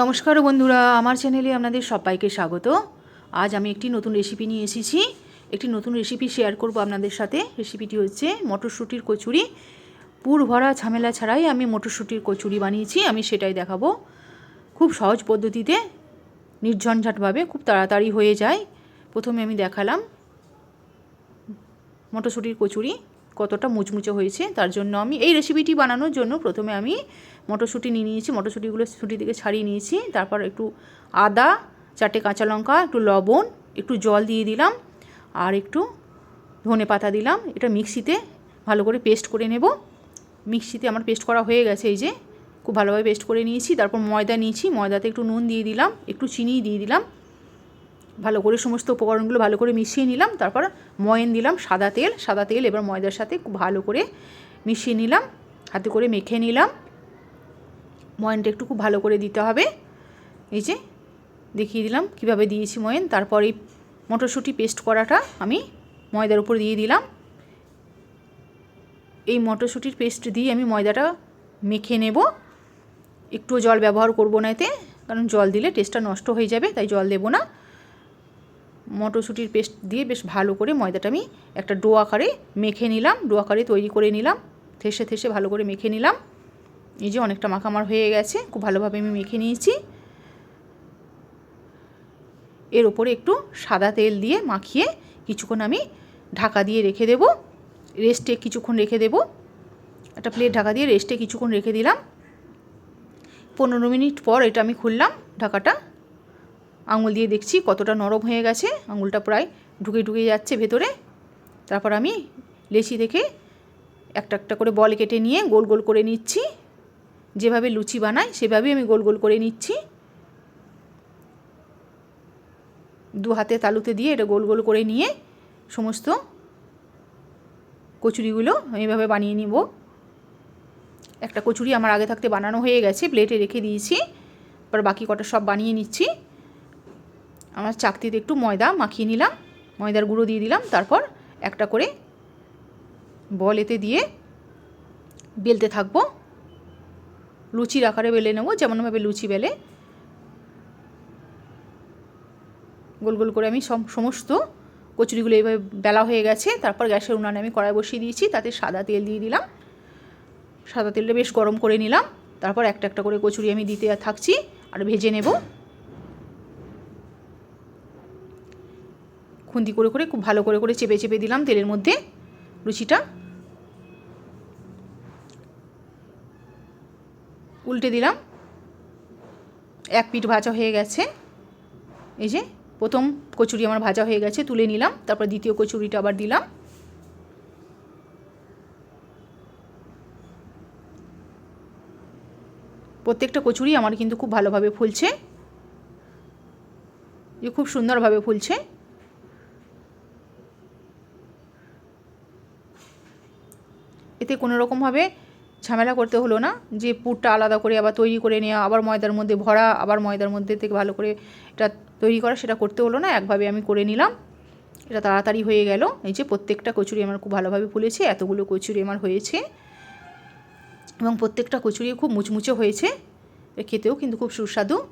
নমস্কার বন্ধুরা, আমার চ্যানেলে আপনাদের সবাইকে স্বাগত। আজ আমি একটি নতুন রেসিপি নিয়ে এসেছি। একটি নতুন রেসিপি শেয়ার করব আপনাদের সাথে। রেসিপিটি হচ্ছে মটরশুঁটির কচুরি। পুর ভরা ঝামেলা ছাড়াই আমি মটরশুঁটির কচুরি বানিয়েছি, আমি সেটাই দেখাবো। খুব সহজ পদ্ধতিতে, নির্ঝঞ্ঝাটভাবে খুব তাড়াতাড়ি হয়ে যায়। প্রথমে আমি দেখালাম মটরশুঁটির কচুরি। কতটা মুচমুচে হয়েছে, তার জন্য আমি এই রেসিপিটি বানানোর জন্য প্রথমে আমি মটরশুঁটি নিয়ে নিয়েছি, মটরশুঁটিগুলো ছুটি থেকে ছাড়িয়ে নিয়েছি, তারপর একটু আদা, চারটে কাঁচা লঙ্কা, একটু লবণ, একটু জল দিয়ে দিলাম, আর একটু ধনে পাতা দিলাম, এটা মিক্সিতে ভালো করে পেস্ট করে নেব। মিক্সিতে আমার পেস্ট করা হয়ে গেছে এই যে, খুব ভালোভাবে পেস্ট করে নিয়েছি, তারপর ময়দা নিয়েছি, ময়দাতে একটু নুন দিয়ে দিলাম, একটু চিনি দিয়ে দিলাম ভালো করে সমস্ত উপকরণগুলো ভালো করে মিশিয়ে নিলাম, তারপর ময়ন দিলাম সাদা তেল সাদা তেল এবার ময়দার সাথে খুব ভালো করে মিশিয়ে নিলাম, হাতে করে মেখে নিলাম। ময়নটা একটু খুব ভালো করে দিতে হবে। এই যে দেখিয়ে দিলাম কীভাবে দিয়েছি ময়ন, তারপর এই মটরশুঁটি পেস্ট করাটা আমি ময়দার উপর দিয়ে দিলাম। এই মটরশুঁটির পেস্ট দিয়ে আমি ময়দাটা মেখে নেব। একটু জল ব্যবহার করব না এতে, কারণ জল দিলে টেস্টটা নষ্ট হয়ে যাবে, তাই জল দেবো না। মটরশুঁটির পেস্ট দিয়ে বেশ ভালো করে ময়দাটা আমি একটা ডো আকারে মেখে নিলাম, ডো আকারে তৈরি করে নিলাম, থেসে থেসে ভালো করে মেখে নিলাম। এই যে অনেকটা মাখামার হয়ে গেছে, খুব ভালোভাবে আমি মেখে নিয়েছি। এর ওপরে একটু সাদা তেল দিয়ে মাখিয়ে কিছুক্ষণ আমি ঢাকা দিয়ে রেখে দেব, রেস্টে কিছুক্ষণ রেখে দেব। একটা প্লেট ঢাকা দিয়ে রেস্টে কিছুক্ষণ রেখে দিলাম। পনেরো মিনিট পর এটা আমি খুললাম ঢাকাটা। আঙুল দিয়ে দেখছি কতটা নরম হয়ে গেছে। আঙুলটা প্রায় ঢুকে ঢুকে যাচ্ছে ভেতরে। তারপর আমি লেচি দেখে একটা একটা করে বল কেটে নিয়ে গোল গোল করে নিচ্ছি। যেভাবে লুচি বানাই, সেভাবেই আমি গোল গোল করে নিচ্ছি। দু হাতে তালুতে দিয়ে এটা গোল গোল করে নিয়ে সমস্ত কচুরিগুলো আমি এভাবে বানিয়ে নিব। একটা কচুরি আমার আগে থাকতে বানানো হয়ে গেছে, প্লেটে রেখে দিয়েছি। এবার বাকি কটা সব বানিয়ে নিচ্ছি। আমার চাকতিতে একটু ময়দা মাখিয়ে নিলাম, ময়দার গুঁড়ো দিয়ে দিলাম, তারপর একটা করে বল এতে দিয়ে বেলতে থাকব। লুচির আকারে বেলে নেব, যেমনভাবে লুচি বেলে। গোল গোল করে আমি সমস্ত কচুরিগুলো এইভাবে বেলা হয়ে গেছে, তারপর গ্যাসের উনানে আমি কড়াই বসিয়ে দিয়েছি, তাতে সাদা তেল দিয়ে দিলাম। সাদা তেলটা বেশ গরম করে নিলাম, তারপর একটা একটা করে কচুরি আমি দিতে থাকছি, আর ভেজে নেব। খুন্তি করে করে খুব ভালো করে করে চেপে চেপে দিলাম তেলের মধ্যে লুচিটা উল্টে দিলাম। এক পিঠ ভাজা হয়ে গেছে। এই যে প্রথম কচুরি আমার ভাজা হয়ে গেছে, তুলে নিলাম, তারপর দ্বিতীয় কচুরিটা আবার দিলাম। প্রত্যেকটা কচুরি আমার কিন্তু খুব ভালোভাবে ফুলছে। খুব সুন্দরভাবে ফুলছে। এতে কোনো রকমভাবে ঝামেলা করতে হলো না। যে পুরটা আলাদা করে আবার তৈরি করে নেওয়া আবার ময়দার মধ্যে ভরা, আবার ময়দার মধ্যে থেকে ভালো করে এটা তৈরি করা, সেটা করতে হলো না। একভাবে আমি করে নিলাম। এটা তাড়াতাড়ি হয়ে গেল। এই যে প্রত্যেকটা কচুরি আমার খুব ভালোভাবে ফুলেছে, এতগুলো কচুরি আমার হয়েছে। এবং প্রত্যেকটা কচুরি খুব মুচমুচে হয়েছে। খেতেও কিন্তু খুব সুস্বাদু।